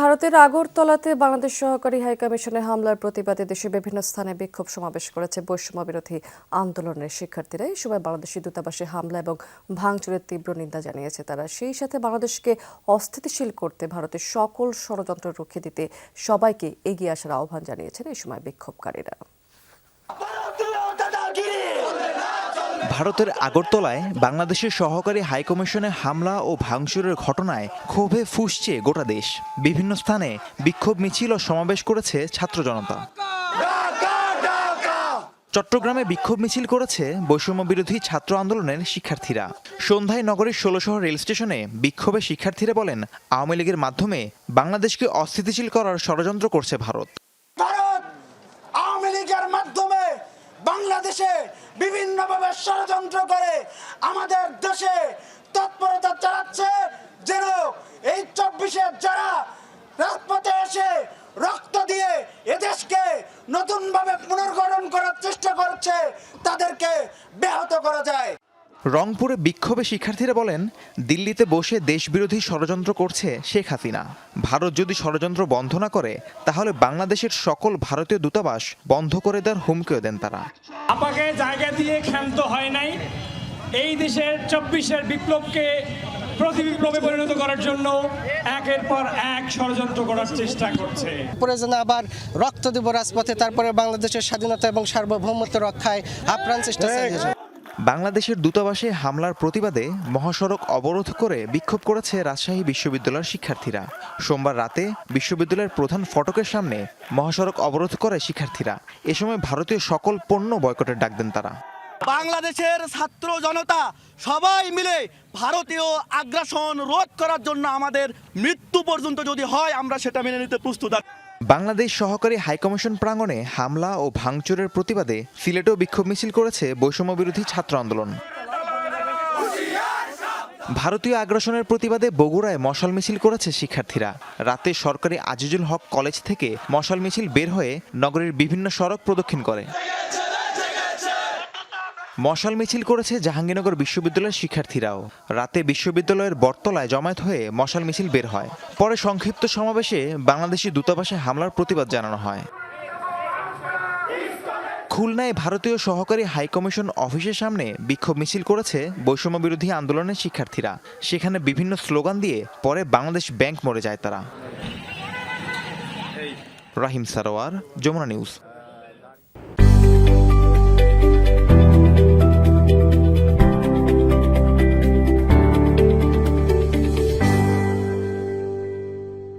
ভারতের আগরতলাতে বাংলাদেশ সহকারী হাইকমিশনের হামলার প্রতিবাদে দেশের বিভিন্ন স্থানে বিক্ষোভ সমাবেশ করেছে বৈষম্য বিরোধী আন্দোলনের শিক্ষার্থীরা। এই সময় বাংলাদেশি দূতাবাসে হামলা এবং ভাঙচুরের তীব্র নিন্দা জানিয়েছে তারা। সেই সাথে বাংলাদেশকে অস্থিতিশীল করতে ভারতের সকল ষড়যন্ত্র রুখে দিতে সবাইকে এগিয়ে আসার আহ্বান জানিয়েছেন এই সময় বিক্ষোভকারীরা। ভারতের আগরতলায় বাংলাদেশের সহকারী হাইকমিশনে হামলা ও ভাঙচুরের ঘটনায় ক্ষোভে ফুসছে গোটা দেশ। বিভিন্ন স্থানে বিক্ষোভ মিছিল ও সমাবেশ করেছে ছাত্র জনতা। চট্টগ্রামে বিক্ষোভ মিছিল করেছে বৈষম্য বিরোধী ছাত্র আন্দোলনের শিক্ষার্থীরা। সন্ধ্যায় নগরীর ষোলশহর রেল স্টেশনে বিক্ষোভে শিক্ষার্থীরা বলেন, আওয়ামী লীগের মাধ্যমে বাংলাদেশকে অস্থিতিশীল করার ষড়যন্ত্র করছে ভারত ভারত আওয়ামী লীগের মাধ্যমে বাংলাদেশে বিভিন্নভাবে ষড়যন্ত্র করে আমাদের দেশে তৎপরতা চালাচ্ছে যেন এই চব্বিশে যারা রাজপথে এসে রক্ত দিয়ে এদেশকে নতুনভাবে পুনর্গঠন করার চেষ্টা করছে, তাদেরকে ব্যাহত করা যায়। রংপুরে বিক্ষোভে শিক্ষার্থীরা বলেন দিল্লিতে বসে দেশবিরোধী ষড়যন্ত্র করছে শেখ হাসিনা। ভারত যদি ষড়যন্ত্র বন্ধ না করে তাহলে বাংলাদেশের সকল ভারতীয় দূতাবাস বন্ধ করে দেওয়ার হুমকিও দেন তারা। আমাকে জায়গা দিয়ে ক্ষান্ত হয় নাই। এই দেশের চব্বিশের বিপ্লবকে প্রতি বিপ্লবে পরিণত করার জন্য একের পর এক ষড়যন্ত্র করার চেষ্টা করছে। প্রয়োজনে আবার রক্ত দেব রাজপথে তারপরে বাংলাদেশের স্বাধীনতা এবং সার্বভৌমত্ব রক্ষায় আপ্রাণ চেষ্টা চালিয়ে। বাংলাদেশের দূতাবাসে হামলার প্রতিবাদে মহাসড়ক অবরোধ করে বিক্ষোভ করেছে রাজশাহী বিশ্ববিদ্যালয়ের শিক্ষার্থীরা। সোমবার রাতে বিশ্ববিদ্যালয়ের প্রধান ফটকের সামনে মহাসড়ক অবরোধ করে শিক্ষার্থীরা। এ সময় ভারতীয় সকল পণ্য বয়কটের ডাক দেন তারা। বাংলাদেশের ছাত্র জনতা সবাই মিলে ভারতীয় আগ্রাসন রোধ করার জন্য আমাদের মৃত্যু পর্যন্ত যদি হয়, আমরা সেটা মেনে নিতে প্রস্তুত আছি। বাংলাদেশ সহকারী হাইকমিশন প্রাঙ্গণে হামলা ও ভাঙচুরের প্রতিবাদে সিলেটেও বিক্ষোভ মিছিল করেছে বৈষম্য বিরোধী ছাত্র আন্দোলন। ভারতীয় আগ্রাসনের প্রতিবাদে বগুড়ায় মশাল মিছিল করেছে শিক্ষার্থীরা। রাতে সরকারি আজিজুল হক কলেজ থেকে মশাল মিছিল বের হয়ে নগরের বিভিন্ন সড়ক প্রদক্ষিণ করে। মশাল মিছিল করেছে জাহাঙ্গীরনগর বিশ্ববিদ্যালয়ের শিক্ষার্থীরাও। রাতে বিশ্ববিদ্যালয়ের বটতলায় জমায়েত হয়ে মশাল মিছিল বের হয়। পরে সংক্ষিপ্ত সমাবেশে বাংলাদেশি দূতাবাসে হামলার প্রতিবাদ জানানো হয়। খুলনায় ভারতীয় সহকারী হাইকমিশন অফিসের সামনে বিক্ষোভ মিছিল করেছে বৈষম্য বিরোধী আন্দোলনের শিক্ষার্থীরা। সেখানে বিভিন্ন স্লোগান দিয়ে পরে বাংলাদেশ ব্যাংক মরে যায় তারা। রাহিম সারোয়ার, যমুনা নিউজ।